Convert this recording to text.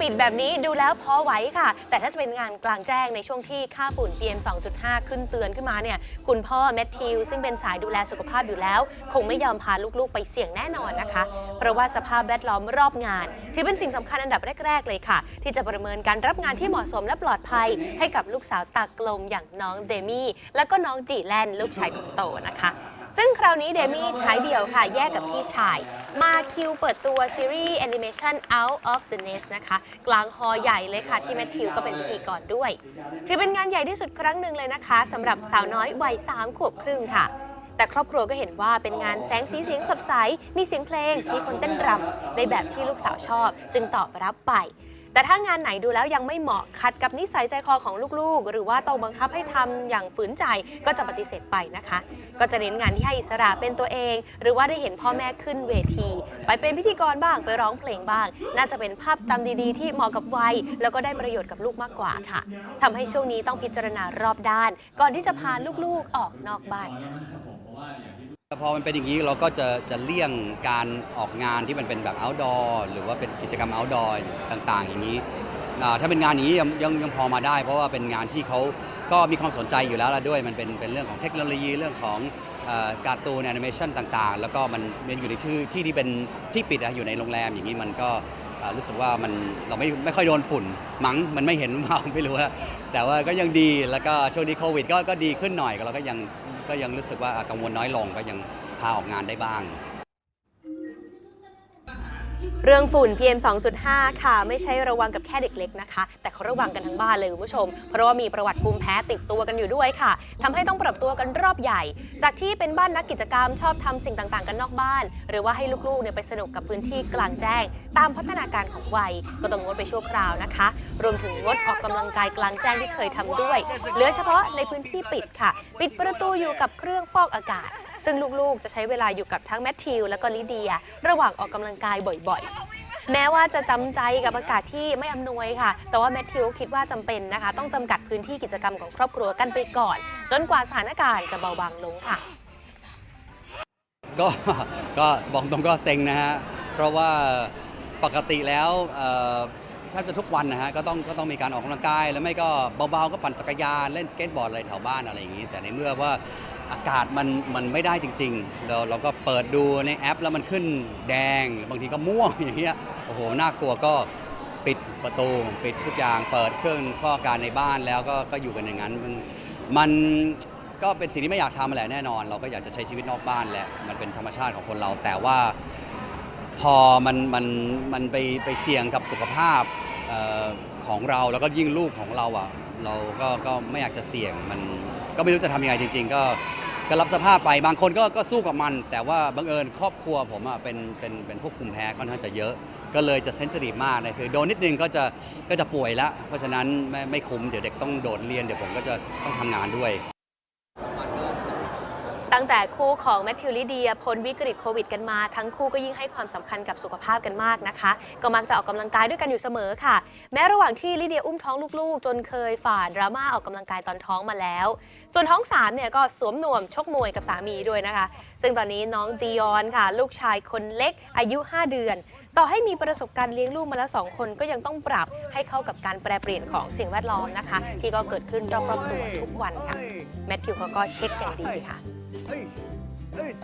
ปิดแบบนี้ดูแล้วพอไหวค่ะ แต่ถ้าจะเป็นงานกลางแจ้งในช่วงที่ค่าฝุ่น PM 2.5 ขึ้นเตือนขึ้นมาเนี่ย คุณพ่อแมทธิวซึ่งเป็นสายดูแลสุขภาพอยู่แล้ว คงไม่ยอมพาลูกๆ ไปเสี่ยงแน่นอนนะคะ เพราะว่าสภาพแวดล้อมรอบงาน ถือเป็นสิ่งสำคัญอันดับแรก ๆ เลยค่ะ ที่จะประเมินการรับงานที่เหมาะสมและปลอดภัย ให้กับลูกสาวตากลมอย่างน้องเดมี่และก็น้องดีแลนลูกชายคนโตนะคะ ซึ่งคราวนี้เดมี่ใช้เดี่ยวค่ะ แยกกับพี่ชาย มาคิวเปิดตัวซีรีส์แอนิเมชัน Out of the Nest นะคะ กลางฮอใหญ่เลยค่ะ ที่แมทธิวก็เป็นพิธีกรด้วย ถือเป็นงานใหญ่ที่สุดครั้งหนึ่งเลยนะคะสำหรับสาวน้อยวัย3ขวบครึ่งค่ะแต่ครอบครัวก็เห็นว่าเป็นงานแสงสีเสียงสดใส มีเสียงเพลง มีคนเต้นรำในแบบที่ลูกสาวชอบ จึงตอบรับไป แต่ถ้างานไหนดูแล้วยังไม่เหมาะขัดกับนิสัยใจคอของลูกๆ หรือว่าต้องบังคับให้ทำอย่างฝืนใจก็จะปฏิเสธไปนะคะ ก็จะเน้นงานที่ให้อิสระเป็นตัวเอง หรือว่าได้เห็นพ่อแม่ขึ้นเวที ไปเป็นพิธีกรบ้างไปร้องเพลงบ้าง น่าจะเป็นภาพจำดีๆ ที่เหมาะกับวัย แล้วก็ได้ประโยชน์กับลูกมากกว่าค่ะทำให้ช่วงนี้ต้องพิจารณารอบด้าน ก่อนที่จะพาลูกๆออกนอกบ้าน พอมันเป็นอย่างนี้เราก็จะจะเลี่ยงการออกงานที่มันเป็นแบบ outdoor หรือว่าเป็นกิจกรรม outdoor ต่าง ๆ อย่างนี้ อ่าถ้าเป็นงานอย่างนี้ยังยังยังพอมาได้ เพราะว่าเป็นงานที่เขาก็มีความสนใจอยู่แล้วละด้วย มันเป็นเป็นเรื่องของเทคโนโลยีเรื่องของเอ่อการ์ตูนแอนิเมชันต่างๆ แล้วก็มันมันอยู่ในที่ที่ที่เป็นที่ปิดอะอยู่ในโรงแรมอย่างนี้มันก็อ่ารู้สึกว่ามันเราไม่ไม่ค่อยโดนฝุ่นมั้งมันไม่เห็นเมาไม่รู้นะแต่ว่าก็ยังดีแล้วก็ช่วงนี้โควิดก็ก็ดีขึ้นหน่อยเราก็ยังก็ยังรู้สึกว่าอะกังวลน้อยลงก็ยังพาออกงานได้บ้าง เรื่องฝุ่น PM 2.5 ค่ะ ไม่ใช่ระวังกับแค่เด็กเล็กนะคะ แต่เขาระวังกันทั้งบ้านเลยคุณผู้ชม เพราะว่ามีประวัติภูมิแพ้ติดตัวกันอยู่ด้วยค่ะทำให้ต้องปรับตัวกันรอบใหญ่ จากที่เป็นบ้านนักกิจกรรมชอบทำสิ่งต่างๆ กันนอกบ้าน หรือว่าให้ลูกๆเนี่ยไปสนุกกับพื้นที่กลางแจ้ง ตามพัฒนาการของวัยก็ต้องงดไปชั่วคราวนะคะ รวมถึงงดออกกำลังกายกลางแจ้งที่เคยทำด้วย เหลือเฉพาะในพื้นที่ปิดค่ะ ปิดประตูอยู่กับเครื่องฟอกอากาศ ซึ่งลูกๆ จะใช้เวลาอยู่กับทั้งแมทธิวและก็ลิเดีย ระหว่างออกกำลังกายบ่อยๆ แม้ว่าจะจำใจกับอากาศที่ไม่อำนวยค่ะ แต่ว่าแมทธิวคิดว่าจำเป็นนะคะ ต้องจำกัดพื้นที่กิจกรรมของครอบครัวกันไปก่อน จนกว่าสถานการณ์จะเบาบางลงค่ะ ก็ก็บอกตรงก็เซ็งนะฮะ เพราะว่าปกติแล้ว เอ่อถ้าจะทุกวันนะฮะก็ต้องก็ต้องมีการออกกำลังกายแล้วไม่ก็เบาๆก็ปั่นจักรยานเล่นสเก็ตบอร์ดอะไรแถวบ้านอะไรอย่างนี้ แต่ในเมื่อว่าอากาศมันมันไม่ได้จริงๆเราเราก็เปิดดูในแอป แล้วมันขึ้นแดง บางทีก็ม่วงอย่างเงี้ยโอ้โหน่ากลัวก็ปิดประตูปิดทุกอย่างเปิดเครื่องฟอกอากาศในบ้านแล้วก็ก็อยู่กันอย่างนั้นมันมันก็เป็นสิ่งที่ไม่อยากทำแหละแน่นอน เราก็อยากจะใช้ชีวิตนอกบ้านแหละมันเป็นธรรมชาติของคนเราแต่ว่า พอมันมันมันไปไปเสี่ยงกับสุขภาพเอ่อของเราแล้วก็ยิ่งลูกของเราอะเราก็ก็ไม่อยากจะเสี่ยงมันก็ไม่รู้จะทำยังไงจริง ๆ ก็ก็รับสภาพไปบางคนก็ก็สู้กับมัน แต่ว่าบังเอิญครอบครัวผมอะเป็นเป็นเป็นพวกภูมิแพ้ค่อนข้างจะเยอะ ก็เลยจะเซนซิทีฟมากเลยคือโดนนิดนึงก็จะก็จะป่วยล้วเพราะฉะนั้นไม่ไม่คุ้มเดี๋ยวเด็กต้องโดดเรียนเดี๋ยวผมก็จะต้องทำงานด้วย ตั้งแต่คู่ของแมทธิวลิเดียพ้นวิกฤตโควิดกันมา ทั้งคู่ก็ยิ่งให้ความสำคัญกับสุขภาพกันมากนะคะ ก็มักจะออกกำลังกายด้วยกันอยู่เสมอค่ะ แม้ระหว่างที่ลิเดียอุ้มท้องลูกๆ จนเคยฝ่าดราม่าออกกำลังกายตอนท้องมาแล้ว ส่วนท้องสามเนี่ยก็สวมนวมชกมวยกับสามีด้วยนะคะ ซึ่งตอนนี้น้องดียอนค่ะ ลูกชายคนเล็กอายุ 5 เดือน ต่อให้มีประสบการณ์เลี้ยงลูกมาแล้วสองคนก็ยังต้องปรับให้เข้ากับการแปรเปลี่ยนของสิ่งแวดล้อมนะคะ ที่ก็เกิดขึ้นรอบๆตัวทุกวันค่ะแมทธิวเขาก็เช็คอย่างดีค่ะ Eish! Eish!